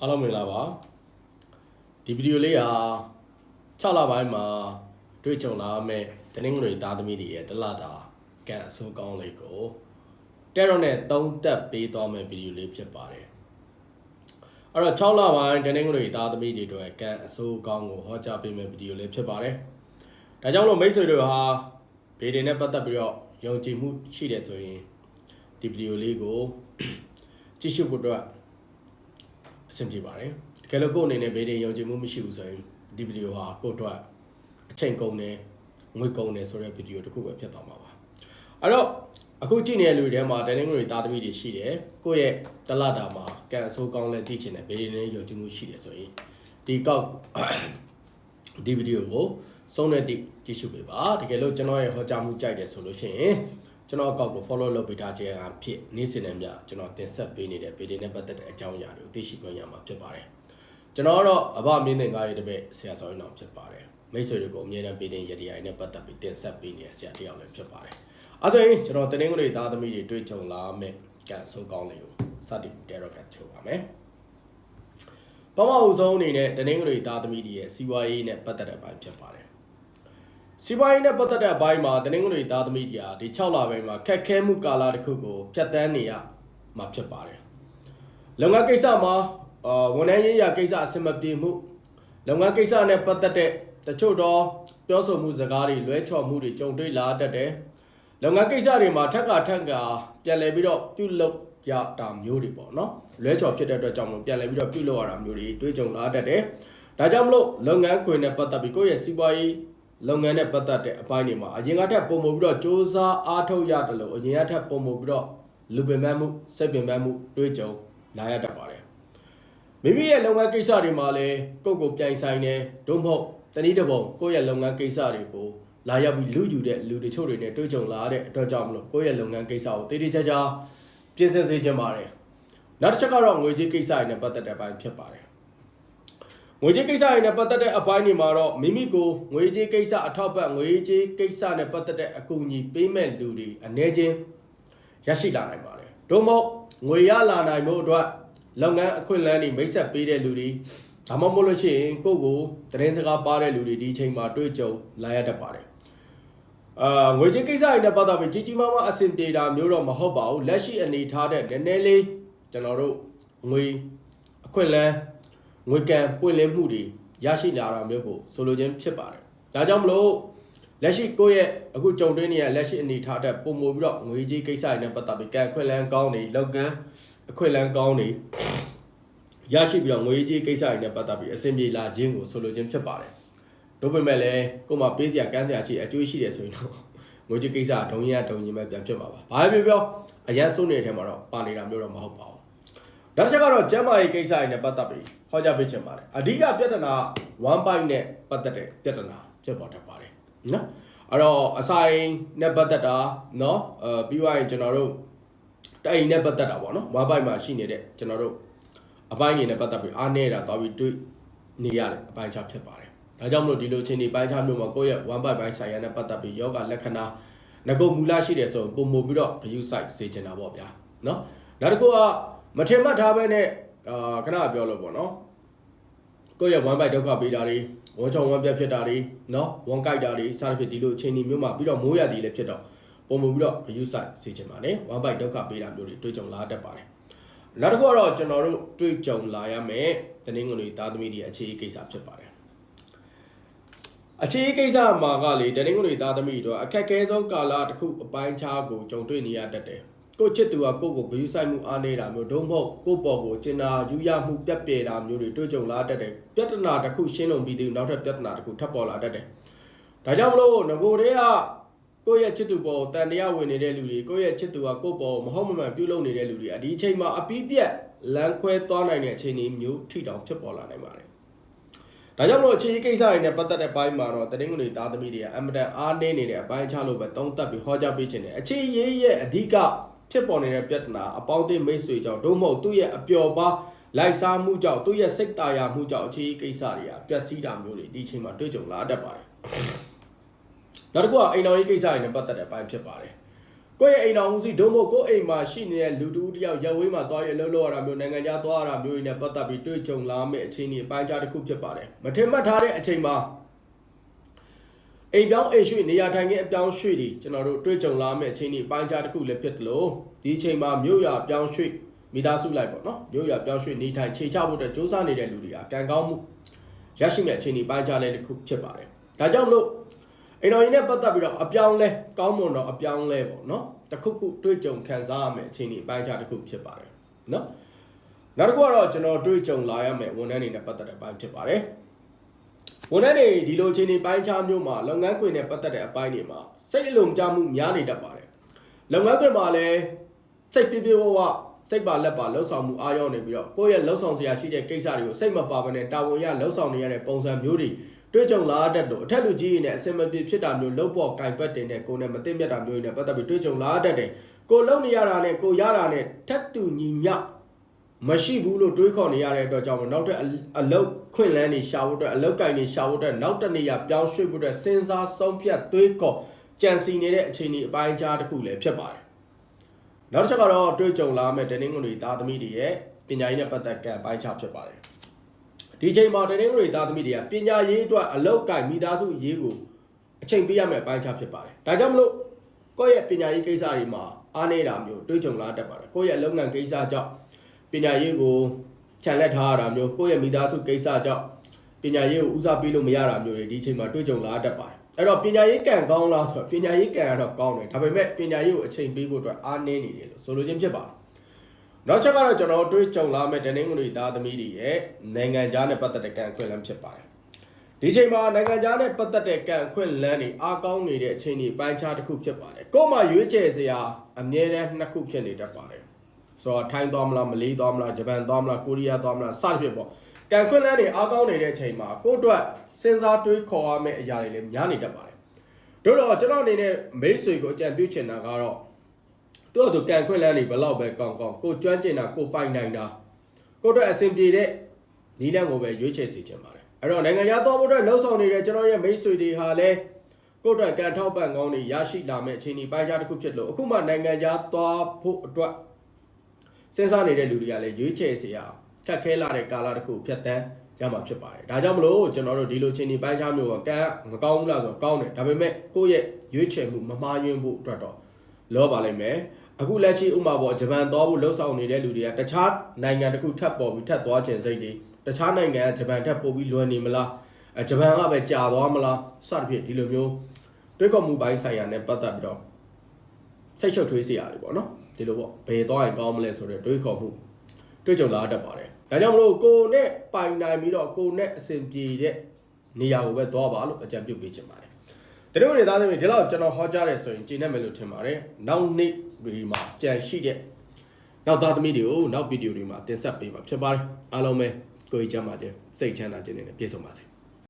အားလုံးမင်္ဂလာပါဒီဗီဒီယိုလေးဟာ6လပိုင်းမှာတွေ့ကြုံလာမဲ့တနင်္ဂနွေသားသမီးတွေရဲ့တလတာကန်အဆိုးကောင်းလေးကိုတဲရော့နဲ့သုံးတက်ပေးသွားမယ့်ဗီဒီယိုလေးဖြစ်ပါတယ်အဲ့တော့6လပိုင်းတနင်္ဂနွေသားသမီးတွေအတွက်ကန်အဆိုးကောင်းကိုဟောကြားပေးမယ့်ဗီဒီယိုလေးဖြစ်ပါတယ်ဒါကြောင့်လို့မိတ်ဆွေတို့ဟာဗီဒီယိုနဲ့ပတ်သက်ပြီးတော့ယုံကြည်မှုရှိတယ်ဆိုရင်ဒီဗီဒီယိုလေးကိုကြည့်ရှုဖို့အတွက် အဆင်ပြေပါတယ်တကယ်လို့ကိုယ့်အနေနဲ့ဘေးတင်ယုံကြည်မှုမရှိဘူးဆိုရင်ဒီဗီဒီယိုဟာကိုယ့်အတွက်အချိန်ကုန်တယ်ငွေကုန်တယ်ဆိုတဲ့ဗီဒီယိုတစ်ခုပဲဖြစ်သွားမှာပါအဲ့တော့အခုကြည့်နေတဲ့လူတွေထဲမှာတနင်္ဂနွေသားသမီးတွေရှိတယ်ကိုယ့်ရဲ့တလတာမှာကန်အဆိုးကောင်းလဲကြည့်ချင်တယ်ဘေးတင်နဲ့ယုံကြည်မှုရှိတယ်ဆိုရင်ဒီကောက်ဒီဗီဒီယိုကိုစုံတဲ့တိကြည့်ရှုပေးပါတကယ်လို့ကျွန်တော်ရဲ့ဟောကြားမှုကြိုက်တယ်ဆိုလို့ရှိရင် ကျွန်တော်အကောက်ကို follow လုပ်ပေးထားခြင်းအဖြစ်နေ့စဉ်နဲ့မျှကျွန်တော်တင်ဆက်ပေးနေတဲ့ဗီဒီယိုနဲ့ပတ်သက်တဲ့အကြောင်းအရာတွေကိုသိရှိခွင့်ရမှာဖြစ်ပါတယ်ကျွန်တော်ကတော့အဘမင်းသင်ကားရဲ့တပည့်ဆရာဆောင်ရင်အောင်ဖြစ်ပါတယ်မိတ်ဆွေတွေကိုအမြဲတမ်းပေးတဲ့ရည်ရည်နဲ့ပတ်သက်ပြီးတင်ဆက်ပေးနေတဲ့ဆရာတစ်ယောက်လည်းဖြစ်ပါတယ်အဲဆိုရင်ကျွန်တော်တင်းငွေသားသမီးတွေတွေ့ကြုံလာမယ့်ကန်ဆိုးကောင်းလေးကိုစတင်တဲရော့ကတ်ချိုးပါမယ်ပမအုပ်ဆုံးအနေနဲ့တင်းငွေသားသမီးတွေရဲ့စီးပွားရေးနဲ့ပတ်သက်တဲ့အပိုင်းဖြစ်ပါတယ် စီးပွားရေးနဲ့ပတ်သက်တဲ့အပိုင်းမှာတနင်္ဂနွေသားသမီးကြီးဟာဒီ6လပိုင်းမှာခက်ခဲမှုကာလတစ်ခုကိုဖြတ်တန်းနေရမှာဖြစ်ပါတယ်။လုပ်ငန်းကိစ္စမှာအာဝန်ထမ်းရေးရာကိစ္စအဆင်မပြေမှုလုပ်ငန်းကိစ္စနဲ့ပတ်သက်တဲ့တချို့တော့ပြောဆိုမှုစကားတွေလွဲချော်မှုတွေကြုံတွေ့လာတတ်တယ်။လုပ်ငန်းကိစ္စတွေမှာထက်ကထက်ကပြန်လည်ပြီးတော့ပြုလုပ်ရတာမျိုးတွေပေါ့နော်။လွဲချော်ဖြစ်တဲ့အတွက်ကြောင့်မို့ပြန်လည်ပြီးတော့ပြုလုပ်ရတာမျိုးတွေတွေ့ကြုံလာတတ်တယ်။ဒါကြောင့်မလို့လုပ်ငန်းခွင်နဲ့ပတ်သက်ပြီးကိုယ့်ရဲ့စီးပွားရေး လုပ်ငန်းနဲ့ပတ်သက်တဲ့အပိုင်းတွေမှာအရင်ကထက်ပုံမပြီးတော့စ조사အားထုတ်ရတယ်လို့အရင်ကထက်ပုံမပြီးတော့လူပင်ပန်းမှုစိတ်ပင်ပန်းမှုတွေးကြုံလာရတတ်ပါတယ်မိမိရဲ့လုပ်ငန်းကိစ္စတွေမှာလည်းကိုယ့်ကိုပြိုင်ဆိုင်တယ်ဒုမဟုတ်တနည်းတစ်ပုံကိုယ့်ရဲ့လုပ်ငန်းကိစ္စတွေကိုလာရောက်ပြီးလူယူတဲ့လူတချို့တွေနဲ့တွေ့ကြုံလာတဲ့အတွက်ကြောင့်မလို့ကိုယ့်ရဲ့လုပ်ငန်းကိစ္စကိုတည်တည်ချာချာပြင်ဆင်စေချင်ပါတယ်နောက်တစ်ချက်ကတော့ငွေကြေးကိစ္စတွေနဲ့ပတ်သက်တဲ့အပိုင်းဖြစ်ပါတယ် ငွေကြေးကိစ္စတွေနဲ့ပတ်သက်တဲ့အပိုင်းတွေမှာတော့မိမိကိုငွေကြေးကိစ္စအထောက်ပံ့ငွေကြေးကိစ္စနဲ့ပတ်သက်တဲ့အကူအညီပေးမဲ့လူတွေအနေချင်းရရှိလာနိုင်ပါတယ်။ဒုမဟုတ်ငွေရလာနိုင်မှုအတွက်လုပ်ငန်းအခွင့်အလမ်းတွေမိတ်ဆက်ပေးတဲ့လူတွေဒါမှမဟုတ်လို့ရှိရင်ကိုယ့်ကိုသတင်းစကားပါတဲ့လူတွေဒီအချိန်မှာတွေ့ကြုံလာရတတ်ပါတယ်။အာငွေကြေးကိစ္စတွေနဲ့ပတ်သက်ပြီးကြီးကြီးမားမားအဆင်ပြေတာမျိုးတော့မဟုတ်ပါဘူး။လက်ရှိအနေထားတဲ့နည်းနည်းလေးကျွန်တော်တို့ငွေအခွင့်အလမ်း ငွေကံပွင့်လင်းမှုတွေရရှိလာတာမျိုးကိုဆိုလိုခြင်းဖြစ်ပါတယ်။ဒါကြောင့်မလို့လက်ရှိကိုယ့်ရဲ့အခုကြုံတွေ့နေရလက်ရှိအနေထားတဲ့ပုံမူပြီးတော့ငွေကြေးကိစ္စတွေနဲ့ပတ်သက်ပြီးကံခွင့်လန်းကောင်းနေလောက်ကန်အခွင့်လန်းကောင်းနေရရှိပြီးတော့ငွေကြေးကိစ္စတွေနဲ့ပတ်သက်ပြီးအဆင်ပြေလာခြင်းကိုဆိုလိုခြင်းဖြစ်ပါတယ်။တို့ပေမဲ့လည်းကိုယ်မှာပေးစရာကမ်းစရာရှိအကျိုးရှိတယ်ဆိုရင်တော့ငွေကြေးကိစ္စဒုံရဒုံရင်ပဲပြန်ဖြစ်မှာပါ။ဘာပဲပြောပြောအရန်စိုးနေတဲ့ထဲမှာတော့ပါနေတာမျိုးတော့မဟုတ်ပါဘူး။ နောက်တစ်ချက်ကတော့ကျမ်းမာရေးကိစ္စတွေနဲ့ပတ်သက်ပြီးဟောကြားပေးချင်ပါတယ်အဓိကပြဿနာ1 byte နဲ့ပတ်သက်တဲ့ပြဿနာဖြစ်ပေါ်တတ်ပါတယ်နော်အဲ့တော့အဆိုင်နဲ့ပတ်သက်တာနော်အဲပြီးသွားရင်ကျွန်တော်တို့တိုင်နဲ့ပတ်သက်တာပေါ့နော်1 byte မှာရှိနေတဲ့ကျွန်တော်တို့အပိုင်းတွေနဲ့ပတ်သက်ပြီးအားနေတာသွားပြီးတွေ့နေရတဲ့အပိုင်းခြားဖြစ်ပါတယ်ဒါကြောင့်မလို့ဒီလိုချင်းဒီပိုင်းခြားမျိုးမှာကိုယ့်ရဲ့1 byte ပိုင်းဆိုင်ရာနဲ့ပတ်သက်ပြီးယောဂလက္ခဏာငကုမူလရှိတယ်ဆိုရင်ပုံမူပြီးတော့ဂယုစိုက်စေချင်တာပေါ့ဗျာနော်နောက်တစ်ခုက မထင်မှတ်ထားပဲနဲ့အာခဏပြောလို့ပေါ့နော်ကိုယ့်ရဲ့ one byte ဒုက္ခပေးတာတွေဝန်ချောင်ဝမ်းပြတ်ဖြစ်တာတွေနော်ဝန်ကြိုက်တာတွေစသဖြင့်ဒီလိုအချိန်ဒီမျိုးမှာပြီးတော့မိုးရသည်လည်းဖြစ်တော့ပုံမှုပြီးတော့ဂယုစိုက်စေချင်ပါတယ် one byte ဒုက္ခပေးတာမျိုးတွေတွေ့ကြုံလာတတ်ပါတယ်နောက်တစ်ခုကတော့ကျွန်တော်တို့တွေ့ကြုံလာရမယ်တနင်္ဂနွေသားသမီးတွေအခြေအကိစ္စဖြစ်ပါတယ်အခြေအကိစ္စမှာကလေတနင်္ဂနွေသားသမီးတို့အခက်အခဲဆုံးကာလတစ်ခုအပိုင်းခြားကိုကြုံတွေ့နေရတတ်တယ် ကိုယ့်ချစ်သူကကိုယ့်ကိုဂရုစိုက်မှုအားနေတာမျိုးဒုံမဟုတ်ကိုယ့်ပေါ်ကိုကျင်နာယူရမှုပြက်ပြဲတာမျိုးတွေတွေ့ကြုံလာတတ်တယ်ပြဿနာတစ်ခုရှင်းလုံးပြီးသေးနောက်ထပ်ပြဿနာတစ်ခုထပ်ပေါ်လာတတ်တယ်ဒါကြောင့်မလို့ငကိုတည်းကကိုယ့်ရဲ့ချစ်သူပေါ်တန်တရားဝင်နေတဲ့လူတွေကိုယ့်ရဲ့ချစ်သူကကိုယ့်ပေါ်မဟုတ်မမှန်ပြုလုပ်နေတဲ့လူတွေအဒီအချိန်မှာအပီးပြက်လမ်းခွဲသွားနိုင်တဲ့အခြေအနေမျိုးထိတောင်ဖြစ်ပေါ်လာနိုင်ပါတယ်ဒါကြောင့်မလို့အခြေအကိစ္စတွေနဲ့ပတ်သက်တဲ့ဘိုင်းမှာတော့တတင်းငွေသားသမီးတွေကအမတန်အားနည်းနေတဲ့အပိုင်းခြားလို့ပဲတုံးတက်ပြီးဟောကြားပေးခြင်းတယ်အခြေရေးရဲ့အဓိက ဖြစ်ပေါ်နေတဲ့ပြဿနာအပေါင်းအသင်းမိတ်ဆွေကြောင့်ဒုမဟုတ်သူ့ရဲ့အပျော်ပါလိုက်စားမှုကြောင့်သူ့ရဲ့စိတ်တာယာမှုကြောင့်အခြေအကိစ္စတွေကပျက်စီးတာမျိုးတွေဒီအချိန်မှာတွေ့ကြုံလာတတ်ပါတယ်နောက်တစ်ခုကအိမ်တော်ရေးကိစ္စတွေနဲ့ပတ်သက်တဲ့အပိုင်းဖြစ်ပါတယ်ကိုယ့်ရဲ့အိမ်တော်ဦးစီးဒုံမို့ကိုယ့်အိမ်မှာရှိနေတဲ့လူတူတယောက်ရက်ဝေးမှာသွားရအလုပ်လုပ်ရတာမျိုးနိုင်ငံခြားသွားရတာမျိုးတွေနဲ့ပတ်သက်ပြီးတွေ့ကြုံလာမယ့်အခြေအနေအပိုင်းခြားတစ်ခုဖြစ်ပါတယ်မထင်မှတ်ထားတဲ့အချိန်မှာ အိမ်ပြောင်းအိမ်ရွှေ့နေရာထိုင်ခင်းအပြောင်းရွှေ့တွေကျွန်တော်တို့တွေ့ကြုံလာမယ့်အခြေအနေအပိုင်းခြားတစ်ခုလည်းဖြစ်တယ်လို့ဒီအချိန်မှာမြို့ရပြောင်းရွှေ့မိသားစုလိုက်ပေါ့နော်မြို့ရပြောင်းရွှေ့နေထိုင်ခြေချဖို့အတွက်စ조사နေတဲ့လူတွေကကံကောင်းမှုရရှိမယ့်အခြေအနေအပိုင်းခြားလည်းတစ်ခုဖြစ်ပါတယ်ဒါကြောင့်မလို့အိမ်တော်ကြီးနဲ့ပတ်သက်ပြီးတော့အပြောင်းလဲကောင်းမွန်တော့အပြောင်းလဲပေါ့နော်တခုခုတွေ့ကြုံခံစားရမယ့်အခြေအနေအပိုင်းခြားတစ်ခုဖြစ်ပါတယ်နော်နောက်တစ်ခုကတော့ကျွန်တော်တွေ့ကြုံလာရမယ့်ဝန်ထမ်းတွေနဲ့ပတ်သက်တဲ့အပိုင်းဖြစ်ပါတယ် ဝန်ထမ်းတွေဒီလိုအခြေအနေပိုင်းခြားမျိုးမှာလုပ်ငန်းခွင်နဲ့ပတ်သက်တဲ့အပိုင်းတွေမှာစိတ်အလုံးကြမှုများနေတတ်ပါတယ်လုပ်ငန်းခွင်မှာလည်းစိတ်ပြပြဝဝစိတ်ပါလက်ပါလှုပ်ဆောင်မှုအားရောက်နေပြီးတော့ကိုယ့်ရဲ့လှုပ်ဆောင်စရာရှိတဲ့ကိစ္စတွေကိုစိတ်မပါဘဲနဲ့တာဝန်ရလှုပ်ဆောင်နေရတဲ့ပုံစံမျိုးတွေတွေ့ကြုံလာတတ်လို့အထက်လူကြီးတွေနဲ့အစင်မပြေဖြစ်တာမျိုးလောက်ပေါ်ကင်ပတ်တင်တဲ့ကိုယ်နဲ့မသိမြတ်တာမျိုးတွေနဲ့ပတ်သက်ပြီးတွေ့ကြုံလာတတ်တယ်ကိုလုံနေရတာနဲ့ကိုရတာနဲ့ထက်တူညီမျှ မရှိဘူးလို့တွေးခေါ်နေရတဲ့အတွက်ကြောင့်နောက်ထပ်အလုတ်ခွင့်လန်းနေရှာဖို့အတွက်အလုတ်ကင်နေရှာဖို့အတွက်နောက်တနေရပြောင်းရွှေ့ဖို့အတွက်စဉ်းစားဆုံးဖြတ်တွေးခေါ်ကြံစီနေတဲ့အခြေအနေအပိုင်းအခြားတစ်ခုလည်းဖြစ်ပါတယ်နောက်တစ်ချက်ကတော့တွေးကြုံလာမဲ့တနင်္ဂနွေသားသမီးတွေရဲ့ပညာရေးနဲ့ပတ်သက်ကံအပိုင်းခြားဖြစ်ပါတယ်ဒီချိန်မှာတနင်္ဂနွေသားသမီးတွေကပညာရေးအတွက်အလောက်ကိုင်မိသားစုရေးကိုအချိန်ပေးရမယ့်အပိုင်းခြားဖြစ်ပါတယ်။ဒါကြောင့်မလို့ကိုယ့်ရဲ့ပညာရေးကိစ္စတွေမှာအားနေတာမျိုးတွေးကြုံလာတတ်ပါတယ်။ကိုယ့်ရဲ့လုပ်ငန်းကိစ္စကြောင့်ပ ညာရေးကိုခြံလက်ထားရတာမျိုးကိုယ့်ရဲ့မိသားစုကိစ္စကြောင့်ပညာရေးကိုဦးစားပေးလို့မရတာမျိုးတွေဒီချိန်မှာတွေးကြုံလာတတ်ပါတယ်။အဲ့တော့ပညာရေးကံကောင်းလားဆိုတော့ပညာရေးကံကတော့ကောင်းတယ်ဒါပေမဲ့ပညာရေးကိုအချိန်ပေးဖို့အတွက်အားနည်းနေတယ်လို့ဆိုလိုခြင်းဖြစ်ပါတယ်။နောက်ချက်ကတော့ကျွန်တော်တွေ့ကြုံလာမဲ့တနင်္ဂနွေသားသမီးတွေရဲ့နိုင်ငံခြားနဲ့ပတ်သက်တဲ့ကံအခွင့်အလမ်းဖြစ်ပါတယ်။ဒီချိန်မှာနိုင်ငံခြားနဲ့ပတ်သက်တဲ့ကံအခွင့်အလမ်းတွေအားကောင်းနေတဲ့အချိန်တွေပိုင်းခြားတစ်ခုဖြစ်ပါတယ်။ကို့မှာရွေးချယ်စရာအမြဲတမ်းနှစ်ခုဖြစ်နေတတ်ပါတယ်။ ဆိုတော့ထိုင်းသွားမလားမလေးသွားမလားဂျပန်သွားမလားကိုရီးယားသွားမလားစသဖြင့်ပေါ့။ကံခွင့်လန်းတွေအားကောင်းနေတဲ့အချိန်မှာကို့အတွက်စဉ်းစားတွေးခေါ်ရမယ့်အရာတွေလည်းများနေတတ်ပါတယ်။တို့တော့ကျွန်တော်အနေနဲ့မိတ်ဆွေကိုအကြံပြုချင်တာကတော့သူ့အတူကန်ခွင့်လန်းနေဘလောက်ပဲကောင်းကောင်းကိုကျွမ်းကျင်တာကိုပိုင်နိုင်တာကိုအတွက်အဆင်ပြေတဲ့နီးလန်းကိုပဲရွေးချယ်စီခြင်းပါတယ်အဲ့တော့နိုင်ငံခြားသွားဖို့အတွက်လှုံ့ဆော်နေတဲ့ကျွန်တော်ရဲ့မိတ်ဆွေတွေဟာလည်းကိုအတွက်ကန်ထောက်ပံ့ကောင်းတွေရရှိလာမယ့်အခြေအနေပိုင်းခြားတစ်ခုဖြစ်လို့အခုမှနိုင်ငံခြားသွားဖို့အတွက် စဉ်းစားနေတဲ့လူတွေကလည်းရွေးချယ်စီရအောင်ခက်ခဲလာတဲ့ကာလတစ်ခုဖြတ်တန်းရမှာဖြစ်ပါတယ်ဒါကြောင့်မလို့ကျွန်တော်တို့ဒီလိုချင်းဒီပိုင်းခြားမျိုးကကန်မကောင်းဘူးလားဆိုတော့ကောင်းတယ်ဒါပေမဲ့ကိုယ့်ရဲ့ရွေးချယ်မှုမမှားယွင်းဖို့အတွက်တော့လောပါလိမ့်မယ်အခုလက်ရှိဥမာပေါ့ဂျပန်သွားဖို့လှုပ်ဆောင်နေတဲ့လူတွေကတခြားနိုင်ငံတစ်ခုထပ်ပေါ်ပြီးထပ်သွားခြင်းစိတ်တွေတခြားနိုင်ငံကဂျပန်ထပ်ပို့ပြီးလွယ်နေမလားအဲဂျပန်ကပဲကြာသွားမလားစသဖြင့်ဒီလိုမျိုးတွေးခေါ်မှုပိုင်းဆိုင်ရာနဲ့ပတ်သက်ပြီးတော့စိတ်ချုပ်ထွေးစရာတွေပေါ့နော် ဒီလိုပေါ့ဘယ်သွားရင်ကောင်းမလဲဆိုတဲ့တွေးခေါ်မှုတွေးကြုံလာတတ်ပါတယ်ဒါကြောင့်မလို့ကိုနဲ့ပိုင်နိုင်ပြီးတော့ကိုနဲ့အဆင်ပြေတဲ့နေရာကိုပဲသွားပါလို့အကြံပြုပေးချင်ပါတယ်တရုတ်နေသားသမီးဒီလောက်ကျွန်တော်ဟောကြားတယ်ဆိုရင်ကျင်းနေမယ်လို့ထင်ပါတယ်နောက်နေ့တွေမှာကြံရှိတဲ့နောက်သားသမီးတွေကိုနောက်ဗီဒီယိုတွေမှာတင်ဆက်ပေးမှာဖြစ်ပါတယ်အားလုံးပဲကိုယ်ကြီးချမ်းပါခြင်းစိတ်ချမ်းသာခြင်းနဲ့ပြည့်စုံပါစေ